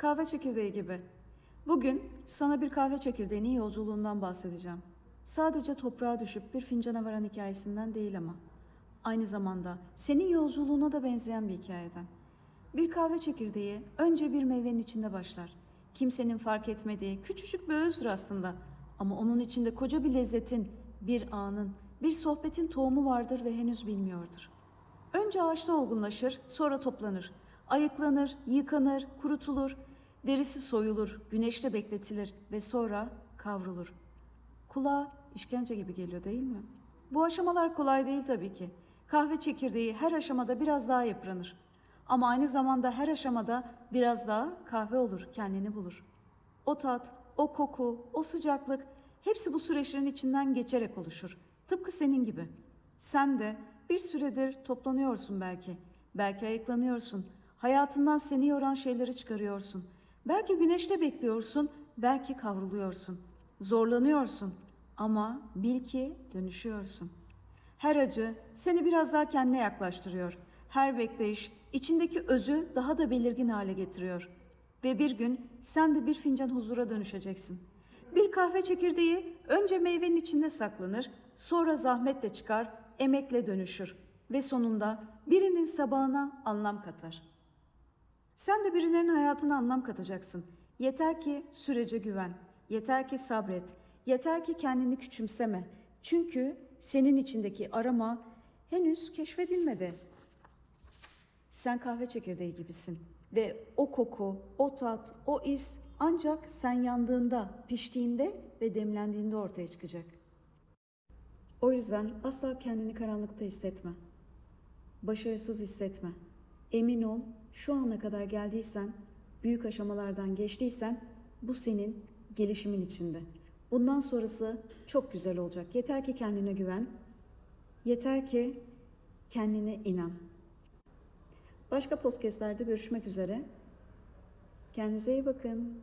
kahve çekirdeği gibi. Bugün sana bir kahve çekirdeğinin yolculuğundan bahsedeceğim. Sadece toprağa düşüp bir fincana varan hikayesinden değil ama. Aynı zamanda senin yolculuğuna da benzeyen bir hikayeden. Bir kahve çekirdeği önce bir meyvenin içinde başlar. Kimsenin fark etmediği küçücük bir özdür aslında. Ama onun içinde koca bir lezzetin, bir anın, bir sohbetin tohumu vardır ve henüz bilmiyordur. Önce ağaçta olgunlaşır, sonra toplanır. Ayıklanır, yıkanır, kurutulur, derisi soyulur, güneşte bekletilir ve sonra kavrulur. Kulağa işkence gibi geliyor değil mi? Bu aşamalar kolay değil tabii ki. Kahve çekirdeği her aşamada biraz daha yıpranır. Ama aynı zamanda her aşamada biraz daha kahve olur, kendini bulur. O tat, o koku, o sıcaklık hepsi bu süreçlerin içinden geçerek oluşur. Tıpkı senin gibi. Sen de bir süredir toplanıyorsun belki. Belki ayıklanıyorsun. Hayatından seni yoran şeyleri çıkarıyorsun. Belki güneşte bekliyorsun, belki kavruluyorsun. Zorlanıyorsun ama bil ki dönüşüyorsun. Her acı seni biraz daha kendine yaklaştırıyor. Her bekleyiş içindeki özü daha da belirgin hale getiriyor. Ve bir gün sen de bir fincan huzura dönüşeceksin. Bir kahve çekirdeği önce meyvenin içinde saklanır, sonra zahmetle çıkar, emekle dönüşür ve sonunda birinin sabahına anlam katar. Sen de birilerinin hayatına anlam katacaksın. Yeter ki sürece güven. Yeter ki sabret. Yeter ki kendini küçümseme. Çünkü senin içindeki arama henüz keşfedilmedi. Sen kahve çekirdeği gibisin ve o koku, o tat, o is ancak sen yandığında, piştiğinde ve demlendiğinde ortaya çıkacak. O yüzden asla kendini karanlıkta hissetme. Başarısız hissetme. Emin ol, şu ana kadar geldiysen, büyük aşamalardan geçtiysen bu senin gelişimin içinde. Bundan sonrası çok güzel olacak. Yeter ki kendine güven. Yeter ki kendine inan. Başka podcastlerde görüşmek üzere. Kendinize iyi bakın.